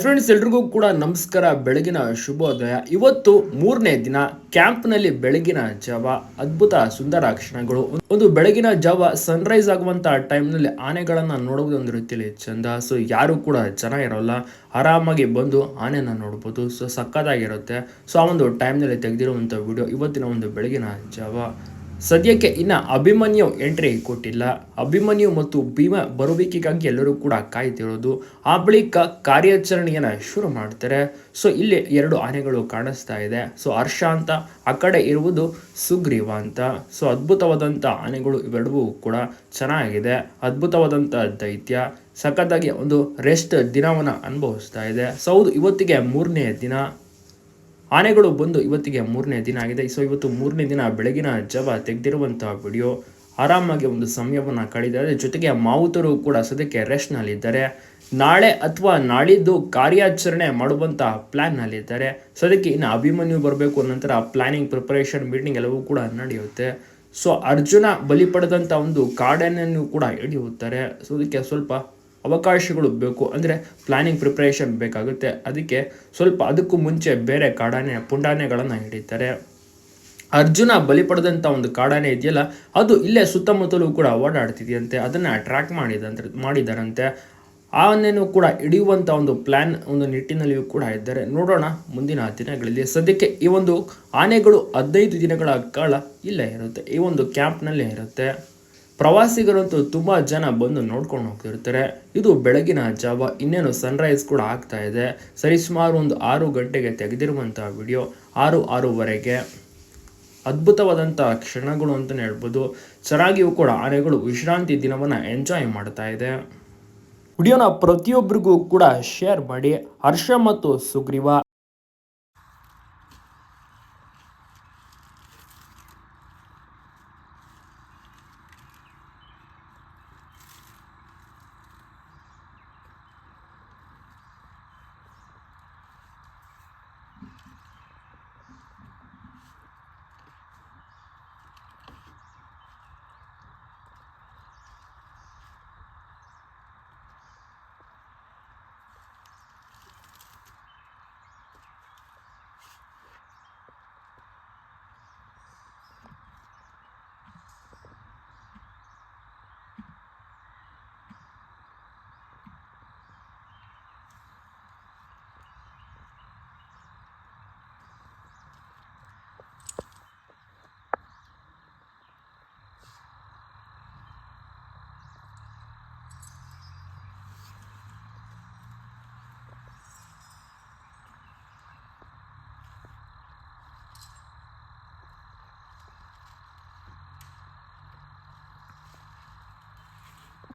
Friends ಎಲ್ರಿಗೂ ಕೂಡ ನಮಸ್ಕಾರ. ಬೆಳಗಿನ ಶುಭೋದಯ. ಇವತ್ತು ಮೂರನೇ ದಿನ ಕ್ಯಾಂಪ್ನಲ್ಲಿ ಬೆಳಗಿನ ಜಾವ. ಅದ್ಭುತ ಸುಂದರ ಕ್ಷಣಗಳು. ಒಂದು ಬೆಳಗಿನ ಜಾವ ಸನ್ರೈಸ್ ಆಗುವಂತ ಟೈಮ್ನಲ್ಲಿ ಆನೆಗಳನ್ನ ನೋಡುವುದು ಒಂದು ರೀತಿಯಲ್ಲಿ ಚಂದ. ಸೊ ಯಾರು ಕೂಡ ಜನ ಇರೋಲ್ಲ ಆರಾಮಾಗಿ ಬಂದು ಆನೆನ ನೋಡ್ಬೋದು. ಸೊ ಸಕ್ಕತ್ತಾಗಿರುತ್ತೆ. ಸೊ ಆ ಒಂದು ಟೈಮ್ನಲ್ಲಿ ತೆಗೆದಿರುವಂಥ ವಿಡಿಯೋ ಇವತ್ತಿನ ಒಂದು ಬೆಳಗಿನ ಜಾವ. ಸದ್ಯಕ್ಕೆ ಇನ್ನ ಅಭಿಮನ್ಯು ಎಂಟ್ರಿ ಕೊಟ್ಟಿಲ್ಲ. ಅಭಿಮನ್ಯು ಮತ್ತು ಭೀಮ ಬರುವಿಕೆಗಾಗಿ ಎಲ್ಲರೂ ಕೂಡ ಕಾಯ್ತಿರೋದು. ಆ ಬಳಿಕ ಕಾರ್ಯಾಚರಣೆಯನ್ನ ಶುರು ಮಾಡ್ತಾರೆ. ಸೊ ಇಲ್ಲಿ ಎರಡು ಆನೆಗಳು ಕಾಣಿಸ್ತಾ ಇದೆ. ಸೊ ಹರ್ಷ ಅಂತ, ಆ ಕಡೆ ಇರುವುದು ಸುಗ್ರೀವ ಅಂತ. ಸೊ ಅದ್ಭುತವಾದಂಥ ಆನೆಗಳು ಇವೆರಡೂ ಕೂಡ ಚೆನ್ನಾಗಿದೆ. ಅದ್ಭುತವಾದಂಥ ದೈತ್ಯ. ಸಖತ್ತಾಗಿ ಒಂದು ರೆಸ್ಟ್ ದಿನವನ್ನು ಅನುಭವಿಸ್ತಾ ಇದೆ. ಸೌದು ಇವತ್ತಿಗೆ ಮೂರನೇ ದಿನ. ಆನೆಗಳು ಬಂದು ಇವತ್ತಿಗೆ ಮೂರನೇ ದಿನ ಆಗಿದೆ. ಸೊ ಇವತ್ತು ಮೂರನೇ ದಿನ ಬೆಳಗಿನ ಜವ ತೆಗೆದಿರುವಂತಹ ವಿಡಿಯೋ ಆರಾಮಾಗಿ ಒಂದು ಸಮಯವನ್ನು ಕಳೆದಿದ್ದಾರೆ. ಜೊತೆಗೆ ಮಾವುತರು ಕೂಡ ಸದ್ಯಕ್ಕೆ ರೆಸ್ಟ್ನಲ್ಲಿದ್ದಾರೆ ನಾಳೆ ಅಥವಾ ನಾಳಿದ್ದು ಕಾರ್ಯಾಚರಣೆ ಮಾಡುವಂತಹ ಪ್ಲ್ಯಾನ್ನಲ್ಲಿದ್ದಾರೆ ಸದ್ಯಕ್ಕೆ ಇನ್ನು ಅಭಿಮನ್ಯು ಬರಬೇಕು ನಂತರ ಪ್ಲಾನಿಂಗ್ ಪ್ರಿಪರೇಷನ್ ಮೀಟಿಂಗ್ ಎಲ್ಲವೂ ಕೂಡ ನಡೆಯುತ್ತೆ. ಸೊ ಅರ್ಜುನ ಬಲಿ ಪಡೆದಂಥ ಒಂದು ಕಾಡನ್ನು ಕೂಡ ಹಿಡಿಯುತ್ತಾರೆ. ಸೊ ಅದಕ್ಕೆ ಸ್ವಲ್ಪ ಅವಕಾಶಗಳು ಬೇಕು ಅಂದರೆ ಪ್ಲಾನಿಂಗ್ ಪ್ರಿಪ್ರೇಷನ್ ಬೇಕಾಗುತ್ತೆ. ಅದಕ್ಕೆ ಸ್ವಲ್ಪ ಅದಕ್ಕೂ ಮುಂಚೆ ಬೇರೆ ಕಾಡಾನೆ, ಪುಂಡಾನೆಗಳನ್ನು ಹಿಡಿತಾರೆ. ಅರ್ಜುನ ಬಲಿ ಒಂದು ಕಾಡಾನೆ ಇದೆಯಲ್ಲ, ಅದು ಇಲ್ಲೇ ಸುತ್ತಮುತ್ತಲೂ ಕೂಡ ಓಡಾಡ್ತಿದೆಯಂತೆ. ಅದನ್ನು ಅಟ್ರ್ಯಾಕ್ಟ್ ಮಾಡಿದಂತೆ ಮಾಡಿದಾರಂತೆ. ಆನೆಯೂ ಕೂಡ ಹಿಡಿಯುವಂಥ ಒಂದು ಪ್ಲ್ಯಾನ್ ಒಂದು ನಿಟ್ಟಿನಲ್ಲಿಯೂ ಕೂಡ ಇದ್ದಾರೆ. ನೋಡೋಣ ಮುಂದಿನ ದಿನಗಳಲ್ಲಿ. ಸದ್ಯಕ್ಕೆ ಈ ಒಂದು ಆನೆಗಳು ಹದಿನೈದು ದಿನಗಳ ಕಾಲ ಇಲ್ಲೇ ಇರುತ್ತೆ. ಈ ಒಂದು ಕ್ಯಾಂಪ್ನಲ್ಲೇ ಇರುತ್ತೆ. ಪ್ರವಾಸಿಗರಂತೂ ತುಂಬ ಜನ ಬಂದು ನೋಡ್ಕೊಂಡು ಹೋಗ್ತಿರ್ತಾರೆ. ಇದು ಬೆಳಗಿನ ಜಾವ, ಇನ್ನೇನು ಸನ್ರೈಸ್ ಕೂಡ ಆಗ್ತಾ ಇದೆ. ಸರಿಸುಮಾರು ಒಂದು ಆರು ಗಂಟೆಗೆ ತೆಗೆದಿರುವಂಥ ವಿಡಿಯೋ ಆರು, ಆರೂವರೆಗೆ. ಅದ್ಭುತವಾದಂಥ ಕ್ಷಣಗಳು ಅಂತಲೇ ಹೇಳ್ಬೋದು. ಚೆನ್ನಾಗಿಯೂ ಕೂಡ ಆನೆಗಳು ವಿಶ್ರಾಂತಿ ದಿನವನ್ನು ಎಂಜಾಯ್ ಮಾಡ್ತಾ ಇದೆ. ವಿಡಿಯೋನ ಪ್ರತಿಯೊಬ್ಬರಿಗೂ ಕೂಡ ಶೇರ್ ಮಾಡಿ. ಹರ್ಷ ಮತ್ತು ಸುಗ್ರೀವ.